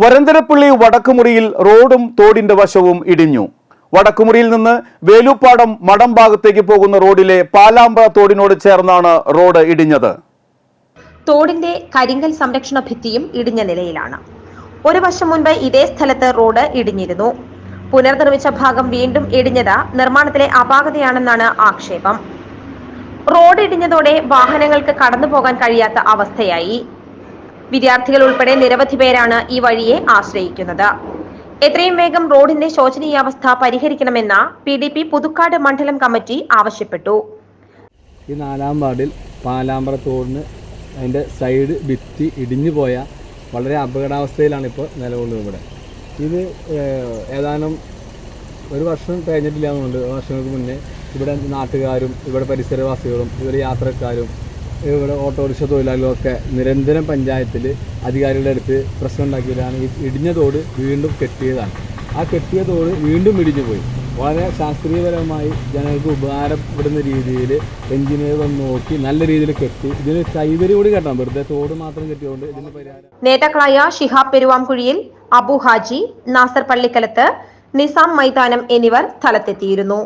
വരന്തരപ്പള്ളി വടക്കുമുറിയിൽ റോഡും തോടിന്റെ വശവും ഇടിഞ്ഞു. വടക്കുമുറിയിൽ നിന്ന് വേലുപ്പാടം മടം ഭാഗത്തേക്ക് പോകുന്ന റോഡിലെ പാലാമ്പ്ര തോടിനോട് ചേർന്നാണ് റോഡ് ഇടിഞ്ഞത്. തോടിന്റെ കരിങ്കൽ സംരക്ഷണ ഭിത്തിയും ഇടിഞ്ഞ നിലയിലാണ്. ഒരു വർഷം മുൻപ് ഇതേ സ്ഥലത്ത് റോഡ് ഇടിഞ്ഞിരുന്നു. പുനർനിർമ്മിച്ച ഭാഗം വീണ്ടും ഇടിഞ്ഞത് നിർമ്മാണത്തിലെ അപാകതയാണെന്നാണ് ആക്ഷേപം. റോഡ് ഇടിഞ്ഞതോടെ വാഹനങ്ങൾക്ക് കടന്നു പോകാൻ കഴിയാത്ത അവസ്ഥയായി. വിദ്യാർത്ഥികൾ ഉൾപ്പെടെ നിരവധി പേരാണ് ഈ വഴിയെ ആശ്രയിക്കുന്നത്. എത്രയും വേഗം റോഡിന്റെ ശോചനീയാവസ്ഥ പരിഹരിക്കണമെന്ന പി ഡി പി പുതുക്കാട് മണ്ഡലം കമ്മിറ്റി ആവശ്യപ്പെട്ടു. ഈ നാലാം വാർഡിൽ പാലാമ്പ്ര തോടിന് അതിന്റെ സൈഡ് ഭിത്തി ഇടിഞ്ഞു പോയ വളരെ അപകടാവസ്ഥയിലാണ് ഇപ്പോൾ നിലകൊള്ളുന്നത് ഇവിടെ. ഇത് ഏതാനും ഒരു വർഷം കഴിഞ്ഞിട്ടില്ല എന്നുണ്ട് വർഷങ്ങൾക്ക് മുന്നേ ഇവിടെ നാട്ടുകാരും ഇവിടെ പരിസരവാസികളും ഇവിടെ യാത്രക്കാരും ഇവിടെ ഓട്ടോറിക്ഷ തൊഴിലാളികളൊക്കെ നിരന്തരം പഞ്ചായത്തിൽ അധികാരികളുടെ അടുത്ത് പ്രശ്നം ഉണ്ടാക്കിയതാണ്. ഈ ഇടിഞ്ഞ തോട് വീണ്ടും കെട്ടിയതാണ്. ആ കെട്ടിയ തോട് വീണ്ടും ഇടിഞ്ഞു പോയി. വളരെ ശാസ്ത്രീയപരമായി ജനങ്ങൾക്ക് ഉപകാരപ്പെടുന്ന രീതിയിൽ എഞ്ചിനീയർ വന്ന് നോക്കി നല്ല രീതിയിൽ കെട്ടി. ഇതിന് കൈവരി കൂടി കെട്ടണം. വെറുതെ തോട് മാത്രം കെട്ടിയതുകൊണ്ട് ഇതിന് പരിഹാരം നേതാക്കളായ ഷിഹാബ് പെരുവാംകുഴിയിൽ അബു ഹാജി നാസർ പള്ളിക്കലത്ത് നിസാം മൈതാനം എന്നിവർ സ്ഥലത്തെത്തിയിരുന്നു.